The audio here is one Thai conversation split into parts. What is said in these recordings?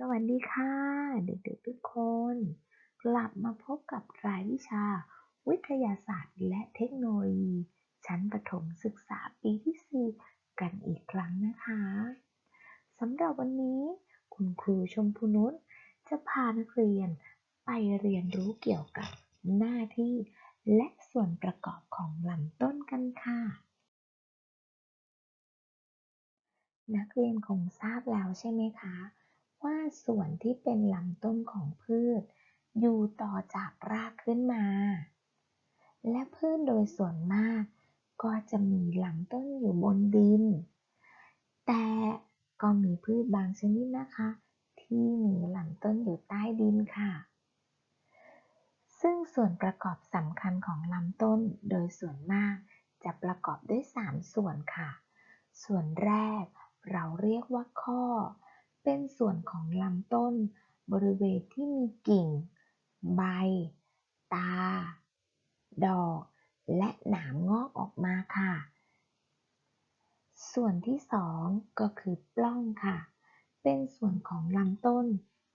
สวัสดีค่ะ เด็กๆทุกคน กลับมาพบกับรายวิชา วิทยาศาสตร์และเทคโนโลยี ชั้นประถมศึกษาปีที่ 4 กันอีกครั้งนะคะสำหรับวันนี้ คุณครูชมพูนุชจะพานักเรียนไปเรียนรู้เกี่ยวกับหน้าที่ และส่วนประกอบของลำต้นกันค่ะ นักเรียนคงทราบแล้วใช่ไหมคะ ว่าส่วนที่เป็นลำต้นของพืช อยู่ต่อจากรากขึ้นมา และพืชโดยส่วนมาก ก็จะมีลำต้นอยู่บนดิน แต่ก็มีพืชบางชนิดนะคะ ที่มีลำต้นอยู่ใต้ดินค่ะ ซึ่งส่วนประกอบสำคัญของลำต้นโดยส่วนมาก จะประกอบด้วย 3 ส่วนค่ะ ส่วนแรกเราเรียกว่าข้อ เป็นส่วนของลำต้น บริเวณที่มีกิ่ง ใบ ตา ดอก และหนามงอกออกมาค่ะ ส่วนที่สองก็คือปล้องค่ะ เป็นส่วนของลำต้น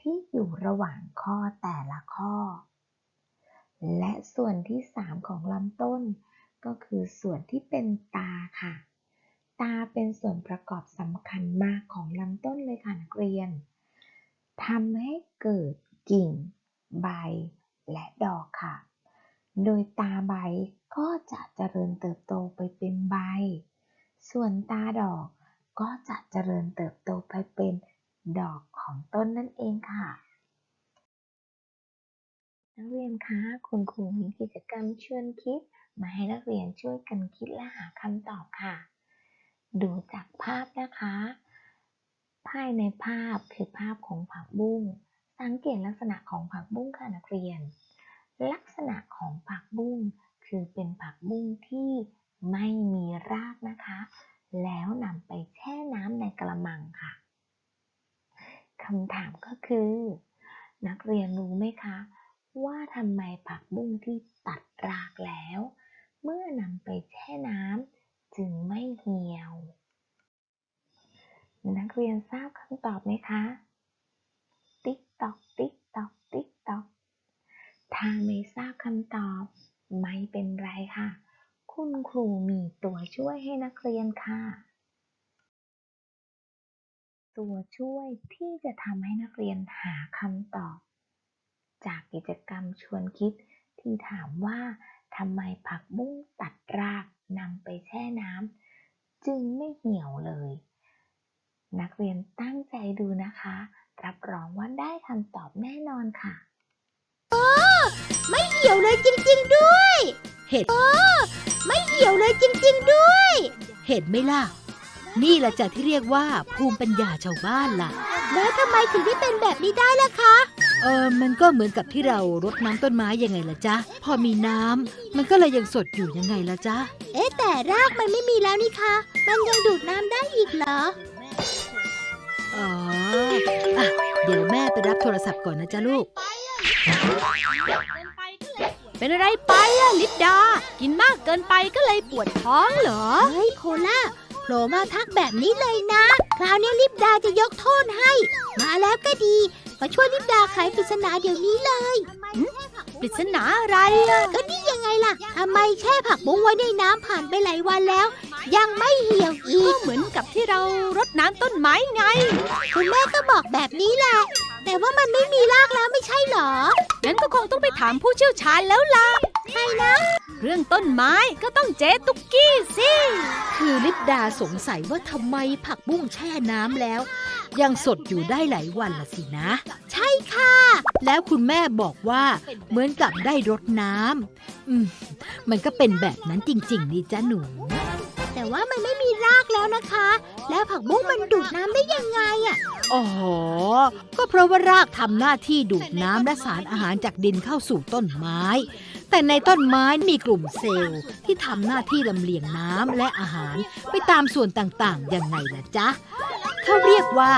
ที่อยู่ระหว่างข้อแต่ละข้อ และส่วนที่สามของลำต้น ก็คือส่วนที่เป็นตาค่ะ ตาเป็นส่วนประกอบสำคัญมากของลำต้นเลยค่ะนักเรียนทำให้เกิดกิ่ง ใบ และดอกค่ะ โดยตาใบก็จะเจริญเติบโตไปเป็นใบ ส่วนตาดอกก็จะเจริญเติบโตไปเป็นดอกของต้นนั่นเองค่ะ นักเรียนคะ คุณครูมีกิจกรรมชวนคิด มาให้นักเรียนช่วยกันคิดและหาคำตอบค่ะ ดูจากภาพนะคะ ภายในภาพคือภาพของผักบุ้ง สังเกตลักษณะของผักบุ้งค่ะนักเรียน ลักษณะของผักบุ้งคือเป็นผักบุ้งที่ไม่มีรากนะคะ แล้วนำไปแช่น้ำในกระมังค่ะคำถามก็คือ นักเรียนรู้ไหมคะ ว่าทำไมผักบุ้งที่ตัดรากแล้ว เมื่อนำไปแช่น้ำ จึงไม่เหี่ยว นักเรียนทราบคำตอบไหมคะ ติ๊กตอกติ๊กตอกติ๊กตอกถ้าไม่ทราบคำตอบ ไม่เป็นไรค่ะ คุณครูมีตัวช่วยให้นักเรียนค่ะ ตัวช่วยที่จะทำให้นักเรียนหาคำตอบ จากกิจกรรมชวนคิดที่ถามว่าทำไมผักบุ้งตัดราก นำไปแช่น้ำจึงไม่เหี่ยวเลย นักเรียนตั้งใจดูนะคะ รับรองว่าได้คำตอบแน่นอนค่ะไม่เหี่ยวเลยจริง ๆ ด้วย เห็ดไม่เหี่ยวเลยจริง ๆ ด้วย เห็นไหมล่ะ นี่แหละจ้ะที่เรียกว่าภูมิปัญญาชาวบ้านล่ะ แล้วทำไมถึงได้เป็นแบบนี้ได้ล่ะคะ เออมันก็เหมือนกับที่เรารดน้ำต้นไม้ยังไงล่ะจ๊ะ พอมีน้ำมันก็เลยยังสดอยู่ยังไงล่ะจ๊ะ เอ๊ะแต่รากมันไม่มีแล้วนี่คะมันยังดูดน้ำได้อีกเหรอ อ๋ออะเดี๋ยวแม่ไปรับโทรศัพท์ก่อนนะจ๊ะลูก เป็นอะไรไปอะลิปดา กินมากเกินไปก็เลยปวดท้องเหรอ เฮ้ยโพล่าโผล่มาทักแบบนี้เลยนะ คราวนี้ลิปดาจะยกโทษให้ มาแล้วก็ดี มาช่วยลิปดาไขปริศนาเดี๋ยวนี้เลยปริศนาอะไรอะก็นี่ยังไงล่ะทำไมแช่ผักบุ้งไว้ในน้ำผ่านไปหลายวันแล้ว ยังไม่เหี่ยวอีก็กเหมือนกับที่เรารดน้ำต้นไม้ไง คุณแม่ก็บอกแบบนี้แหละ แต่ว่ามันไม่มีรากแล้วไม่ใช่เหรอ งั้นก็คงต้องไปถามผู้เชี่ยวชาญแล้วล่ะใช่นะ เรื่องต้นไม้ก็ต้องเจ๊ตุ๊กกี้สิ คือลิปดาสงสัยว่าทำไมผักบุ้งแช่น้ำแล้ว ยังสดอยู่ได้หลายวันล่ะสินะ ใช่ค่ะ แล้วคุณแม่บอกว่าเหมือนกับได้รดน้ำอืมมันก็เป็นแบบนั้นจริง ๆ นี่จ้ะหนู แต่ว่ามันไม่มีรากแล้วนะคะ แล้วผักบุ้งมันดูดน้ำได้ยังไงอะอ๋อ ก็เพราะว่ารากทำหน้าที่ดูดน้ำและสารอาหารจากดินเข้าสู่ต้นไม้ แต่ในต้นไม้มีกลุ่มเซลล์ ที่ทำหน้าที่ลำเลียงน้ำและอาหารไปตามส่วนต่างๆ ยังไงล่ะจ๊ะเขาเรียกว่า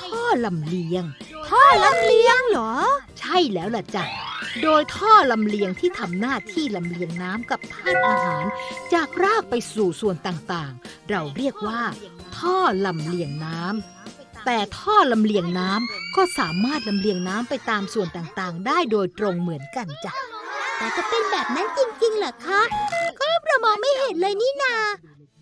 ท่อลำเลียง ท่อลำเลียงเหรอ ใช่แล้วล่ะจ้ะโดยท่อลำเลียงที่ทำหน้าที่ลำเลียงน้ำกับธาตุอาหาร จากรากไปสู่ส่วนต่างๆ เราเรียกว่า ท่อลำเลียงน้ำแต่ท่อลำเลียงน้ำก็สามารถลำเลียงน้ำไปตามส่วนต่างๆ ได้โดยตรงเหมือนกันจ้ะ แต่จะเป็นแบบนั้นจริงๆเหรอคะก็เรามองไม่เห็นเลยนี่นา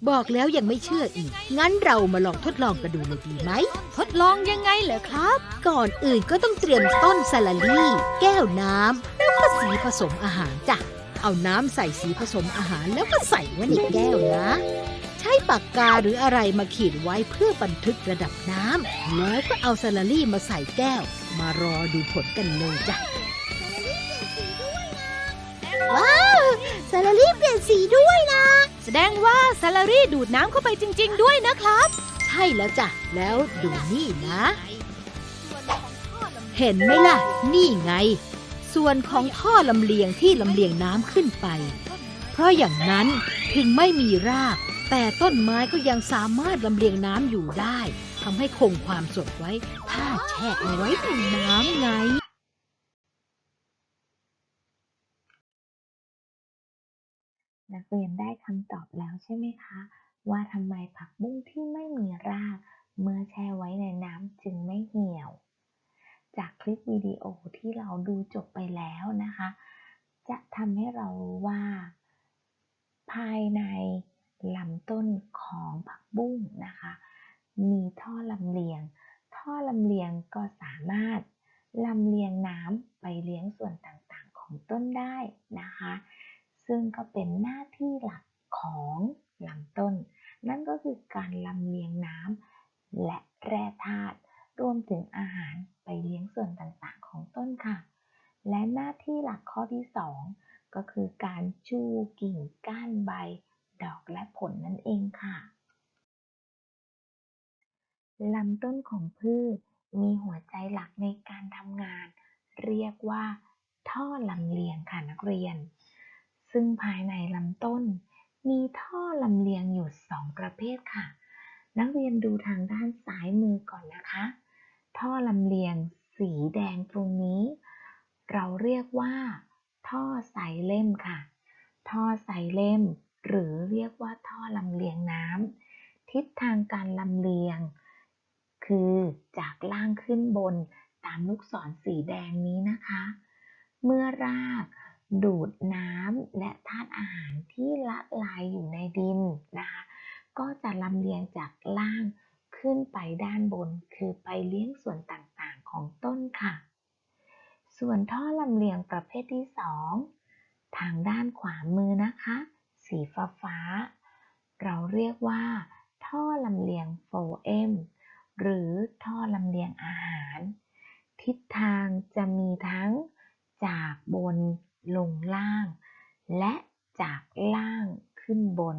บอกแล้วยังไม่เชื่ออีก งั้นเรามาลองทดลองกันดูเลยดีไหม ทดลองยังไงเหรอครับ ก่อนอื่นก็ต้องเตรียมต้นสลัลลี่ แก้วน้ำแล้วก็สีผสมอาหารจ้ะ เอาน้ำใส่สีผสมอาหารแล้วก็ใส่ไว้ในแก้วนะ ใช้ปากกาหรืออะไรมาขีดไว้เพื่อบันทึกระดับน้ำแล้วก็เอาสลัลลี่มาใส่แก้ว มารอดูผลกันเลยจ้ะ ว้าวซาลารี่เปลี่ยนสีด้วยนะ แสดงว่าซาลารี่ดูดน้ำเข้าไปจริง ๆ ด้วยนะครับ ใช่แล้วจ้ะ แล้วดูนี่นะ เห็นไหมล่ะ นี่ไง ส่วนของท่อลำเลียงที่ลำเลียงน้ำขึ้นไป เพราะอย่างนั้นถึงไม่มีราก แต่ต้นไม้ก็ยังสามารถลำเลียงน้ำอยู่ได้ทำให้คงความสดไว้ ถ้าแช่เอาไว้ในน้ำไง นักเรียนได้คำตอบแล้วใช่ไหมคะ ว่าทำไมผักบุ้งที่ไม่มีราก เมื่อแช่ไว้ในน้ำจึงไม่เหี่ยว จากคลิปวิดีโอที่เราดูจบไปแล้วนะคะ จะทำให้เรารู้ว่า ภายในลำต้นของผักบุ้งนะคะ มีท่อลำเลียง ท่อลำเลียงก็สามารถลำเลียงน้ำไปเลี้ยงส่วนต่างๆของต้นได้นะคะ ซึ่งก็เป็นหน้าที่หลักของลำต้น นั่นก็คือการลำเลียงน้ำและแร่ธาตุรวมถึงอาหารไปเลี้ยงส่วนต่างๆ ของต้นค่ะ และหน้าที่หลักข้อที่ 2 ก็คือการชูกิ่งก้านใบ ดอกและผลนั่นเองค่ะ ลำต้นของพืชมีหัวใจหลักในการทำงาน เรียกว่า ท่อลำเลียงค่ะนักเรียน ซึ่งภายในลำต้น มีท่อลำเลียงอยู่สองประเภทค่ะ นักเรียนดูทางด้านซ้ายมือก่อนนะคะ ท่อลำเลียงสีแดงตรงนี้ เราเรียกว่า ท่อไซเล่มค่ะ ท่อไซเล่ม หรือเรียกว่าท่อลำเลียงน้ำทิศทางการลำเลียง คือจากล่างขึ้นบนตามลูกศรสีแดงนี้นะคะ เมื่อราก ดูดน้ำและธาตุอาหารที่ละลายอยู่ในดินนะคะก็จะลำเลียงจากล่างขึ้นไปด้านบน คือไปเลี้ยงส่วนต่างๆของต้นค่ะ ส่วนท่อลำเลียงประเภทที่ 2 ทางด้านขวามือนะคะ สีฟ้าฟ้า เราเรียกว่า ท่อลำเลียงโฟมหรือท่อลำเลียงอาหาร ทิศทางจะมีทั้งจากบน ลงล่าง และจากล่างขึ้นบน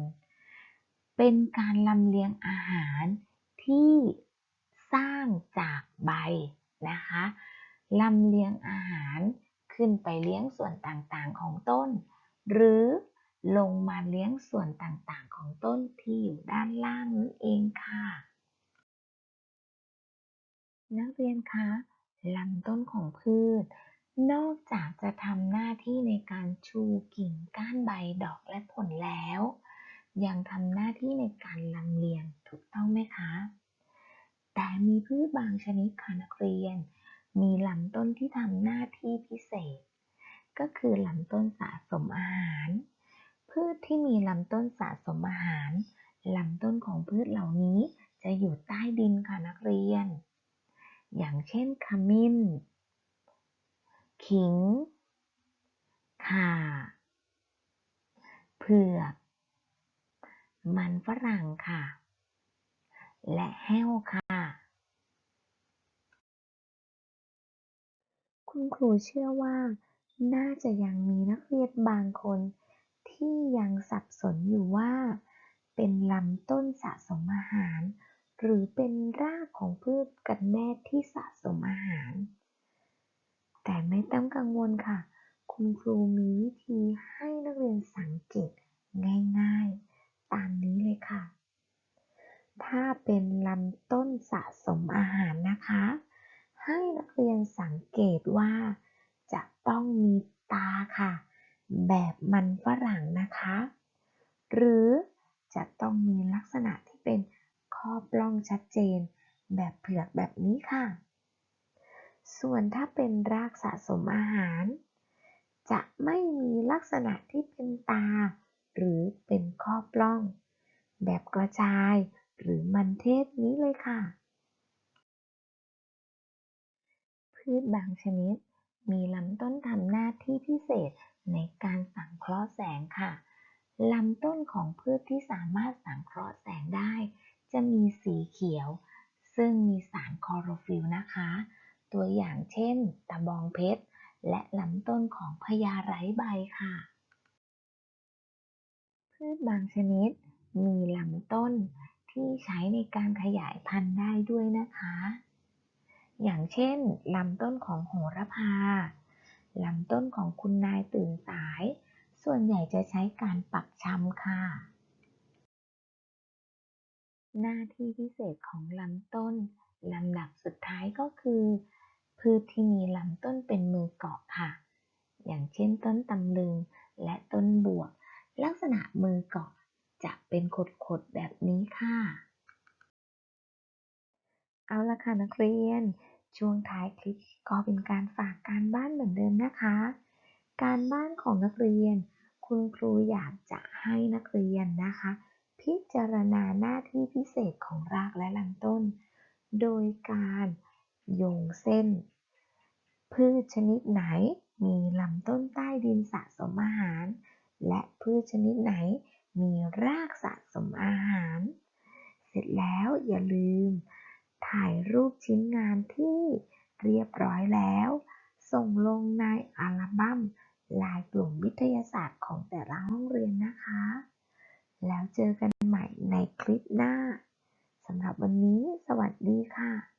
เป็นการลำเลียงอาหารที่สร้างจากใบนะคะลำเลียงอาหารขึ้นไปเลี้ยงส่วนต่างๆของต้น หรือลงมาเลี้ยงส่วนต่างๆของต้นที่อยู่ด้านล่างนั่นเองค่ะ นักเรียนคะลำต้นของพืช นอกจากจะทำหน้าที่ในการชูกิ่งก้านใบดอกและผลแล้ว ยังทำหน้าที่ในการลำเลียงถูกต้องไหมคะ แต่มีพืชบางชนิดค่ะนักเรียน มีลำต้นที่ทำหน้าที่พิเศษ ก็คือลำต้นสะสมอาหาร พืชที่มีลำต้นสะสมอาหารลำต้นของพืชเหล่านี้จะอยู่ใต้ดินค่ะนักเรียน อย่างเช่นขมิ้น ขิง ข่า เผือก มันฝรั่งค่ะ และแห้วค่ะ คุณครูเชื่อว่า น่าจะยังมีนักเรียนบางคน ที่ยังสับสนอยู่ว่า เป็นลำต้นสะสมอาหาร หรือเป็นรากของพืชกันแน่ที่สะสมอาหาร แต่ไม่ต้องกังวลค่ะ คุณครูมีวิธีให้นักเรียนสังเกตง่ายๆ ตามนี้เลยค่ะ ถ้าเป็นลำต้นสะสมอาหารนะคะ ให้นักเรียนสังเกตว่า จะต้องมีตาค่ะ แบบมันฝรั่งนะคะ หรือจะต้องมีลักษณะที่เป็นข้อปล้องชัดเจน แบบเผือกแบบนี้ค่ะ ส่วนถ้าเป็นรากสะสมอาหาร จะไม่มีลักษณะที่เป็นตา หรือเป็นข้อปล้อง แบบกระจายหรือมันเทศนี้เลยค่ะ พืชบางชนิด มีลำต้นทำหน้าที่พิเศษในการสังเคราะห์แสงค่ะลำต้นของพืชที่สามารถสังเคราะห์แสงได้ จะมีสีเขียว ซึ่งมีสารคลอโรฟิลล์นะคะ ตัวอย่างเช่น ตะบองเพชร และลำต้นของพญาไร้ใบค่ะ พืชบางชนิด มีลำต้นที่ใช้ในการขยายพันธุ์ได้ด้วยนะคะ อย่างเช่นลำต้นของโหระพา ลำต้นของคุณนายตื่นสาย ส่วนใหญ่จะใช้การปักชำค่ะ หน้าที่พิเศษของลำต้นลำดับสุดท้ายก็คือ พืชที่มีลำต้นเป็นมือเกาะค่ะ อย่างเช่นต้นตำลึงและต้นบวบลักษณะมือเกาะจะเป็นขดๆแบบนี้ค่ะ เอาละค่ะนักเรียน ช่วงท้ายคลิปก็เป็นการฝากการบ้านเหมือนเดิมนะคะ การบ้านของนักเรียน คุณครูอยากจะให้นักเรียนนะคะ พิจารณาหน้าที่พิเศษของรากและลำต้น โดยการโยงเส้น พืชชนิดไหนมีลำต้นใต้ดินสะสมอาหาร และพืชชนิดไหนมีรากสะสมอาหาร เสร็จแล้วอย่าลืม ถ่ายรูปชิ้นงานที่เรียบร้อยแล้ว ส่งลงในอัลบั้มลายกลุ่มวิทยาศาสตร์ของแต่ละห้องเรียนนะคะ แล้วเจอกันใหม่ในคลิปหน้าสำหรับวันนี้ สวัสดีค่ะ